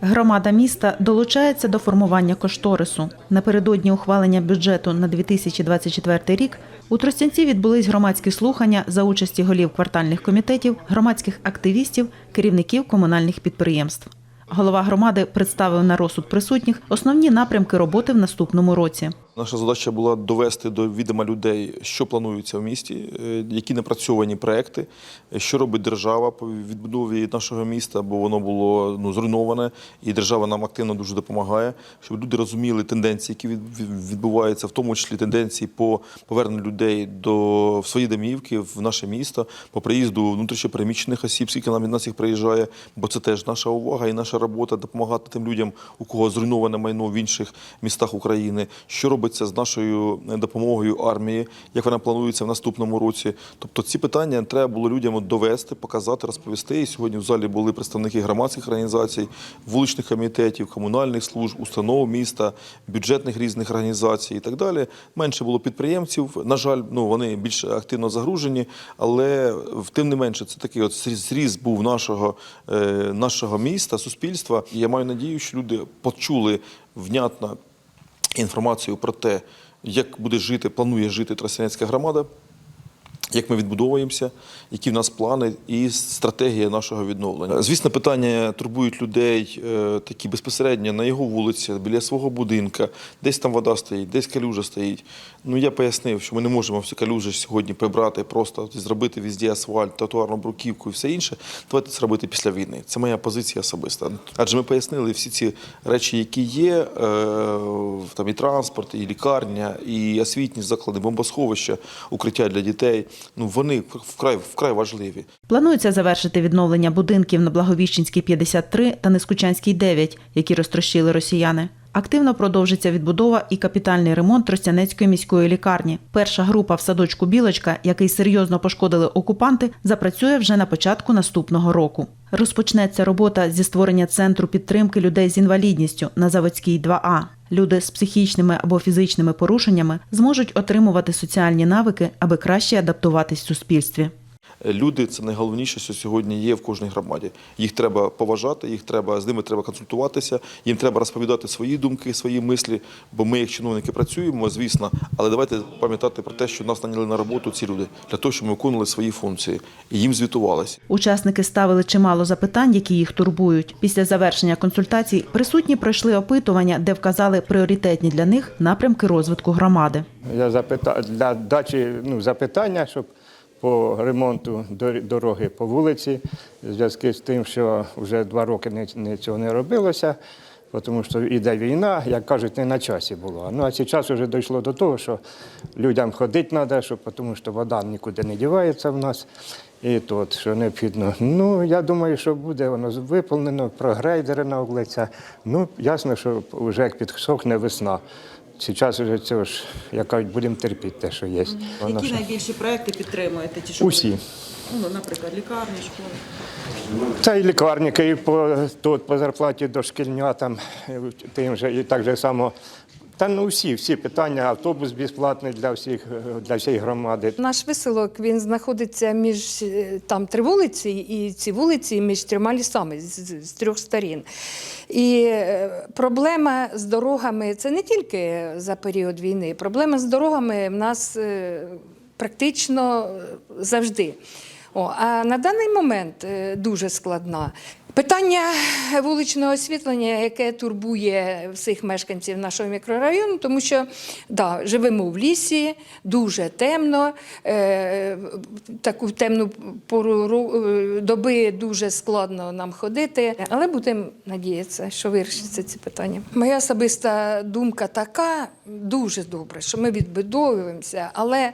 Громада міста долучається до формування кошторису. Напередодні ухвалення бюджету на 2024 рік у Тростянці відбулись громадські слухання за участі голів квартальних комітетів, громадських активістів, керівників комунальних підприємств. Голова громади представив на розсуд присутніх основні напрямки роботи в наступному році. Наша задача була довести до відома людей, що планується в місті, е, які напрацьовані проекти, що робить держава по відбудові нашого міста, бо воно було ну, зруйноване, і держава нам активно дуже допомагає, щоб люди розуміли тенденції, які від- від- відбуваються, в тому числі тенденції по поверненню людей до в свої домівки, в наше місто, по приїзду внутрішньопереміщених осіб, скільки нам від нас їх приїжджає, бо це теж наша увага і наша робота допомагати тим людям, у кого зруйноване майно в інших містах України. Що робиться з нашою допомогою армії, як вона планується в наступному році. Тобто ці питання треба було людям довести, показати, розповісти. І сьогодні в залі були представники громадських організацій, вуличних комітетів, комунальних служб, установ міста, бюджетних різних організацій і так далі. Менше було підприємців. На жаль, ну вони більш активно загружені, але тим не менше це такий от зріз- зріз був нашого, е, нашого міста, суспільства. І я маю надію, що люди почули внятно інформацію про те, як буде жити, планує жити Тростянецька громада, як ми відбудовуємося, які в нас плани і стратегія нашого відновлення. Звісно, питання турбують людей е, такі безпосередньо на його вулиці, біля свого будинка, десь там вода стоїть, десь калюжа стоїть. Ну я пояснив, що ми не можемо всі калюжі сьогодні прибрати, просто зробити везде асфальт, тротуарну бруківку і все інше. Давайте це робити після війни. Це моя позиція особиста. Адже ми пояснили всі ці речі, які є, е, там і транспорт, і лікарня, і освітні заклади, бомбосховища, укриття для дітей. Ну вони вкрай вкрай важливі. Планується завершити відновлення будинків на Благовіщенській 53 та Нескучанській 9, які розтрощили росіяни. Активно продовжиться відбудова і капітальний ремонт Тростянецької міської лікарні. Перша група в садочку Білочка, який серйозно пошкодили окупанти, запрацює вже на початку наступного року. Розпочнеться робота зі створення центру підтримки людей з інвалідністю на Заводській 2А. Люди з психічними або фізичними порушеннями зможуть отримувати соціальні навики, аби краще адаптуватись в суспільстві. Люди це найголовніше, що сьогодні є в кожній громаді. Їх треба поважати, їх треба з ними треба консультуватися, їм треба розповідати свої думки, свої мислі. Бо ми, як чиновники, працюємо, звісно, але давайте пам'ятати про те, що нас наняли на роботу ці люди для того, щоб ми виконували свої функції і їм звітувалися. Учасники ставили чимало запитань, які їх турбують. Після завершення консультацій присутні пройшли опитування, де вказали пріоритетні для них напрямки розвитку громади. Я запита... для дачі ну, запитання, щоб по ремонту дороги по вулиці, в зв'язку з тим, що вже два роки нічого не робилося, тому що іде війна, як кажуть, не на часі було. Ну а зараз вже дійшло до того, що людям ходити треба, що, тому що вода нікуди не дівається в нас. І тут, що необхідно. Ну, я думаю, що буде воно виповнено, прогрейдери на вулиця. Ну, ясно, що вже як підсохне весна. Зараз вже цього ж, як кажуть, будемо терпіти те, що є. Воно ж- найбільші проекти підтримуєте? Ті, Усі. ну, наприклад, лікарні, школи. Та і лікарники, і по, тут по зарплаті дошкільнятам, там тим же, і так же само. Та ну всі, всі питання, автобус безплатний для всіх, е, для всієї громади. Наш виселок він знаходиться між е, там три вулиці, і ці вулиці між трьома лісами з, з- трьох сторін. І е, проблема з дорогами це не тільки за період війни. Проблема з дорогами в нас практично завжди. О, а на даний момент е, дуже складна. Питання вуличного освітлення, яке турбує всіх мешканців нашого мікрорайону, тому що да, живемо в лісі, дуже темно, е, таку темну пору е, доби дуже складно нам ходити, але будемо надіятися, що вирішиться ці питання. Моя особиста думка така: дуже добре, що ми відбудовуємося, але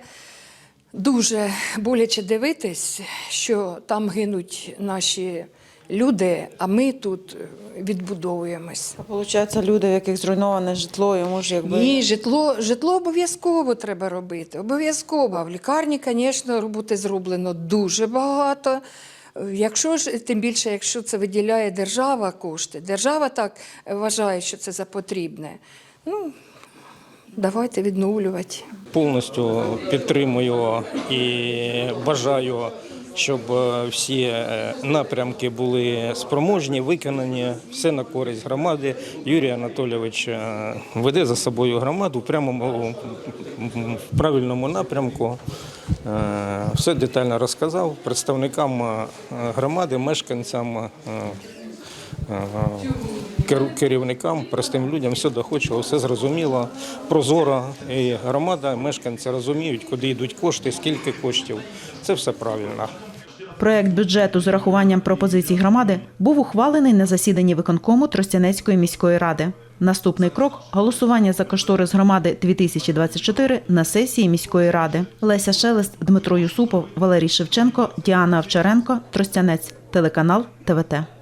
Дуже боляче дивитись, що там гинуть наші люди, а ми тут відбудовуємось. Получається, люди, в яких зруйноване житло, йому ж якби Ні, житло, житло обов'язково треба робити. Обов'язково. В лікарні, звісно, роботи зроблено дуже багато. Якщо ж, тим більше, якщо це виділяє держава кошти, держава так вважає, що це за потрібне. Ну, давайте відновлювати. Повністю підтримую і бажаю щоб е, всі е, напрямки були спроможні, виконані, все на користь громади. Юрій Анатолійович е, веде за собою громаду прямому в правильному напрямку. Все детально розказав представникам громади, мешканцям. Керівникам, простим людям все доходило, все зрозуміло, прозоро. І громада, мешканці розуміють, куди йдуть кошти, скільки коштів. Це все правильно. Проект бюджету з урахуванням пропозицій громади був ухвалений на засіданні виконкому Тростянецької міської ради. Наступний крок голосування за кошторис громади 2024 на сесії міської ради. Леся Шелест, Дмитро Юсупов, Валерій Шевченко, Діана Овчаренко, Тростянець, телеканал ТВТ.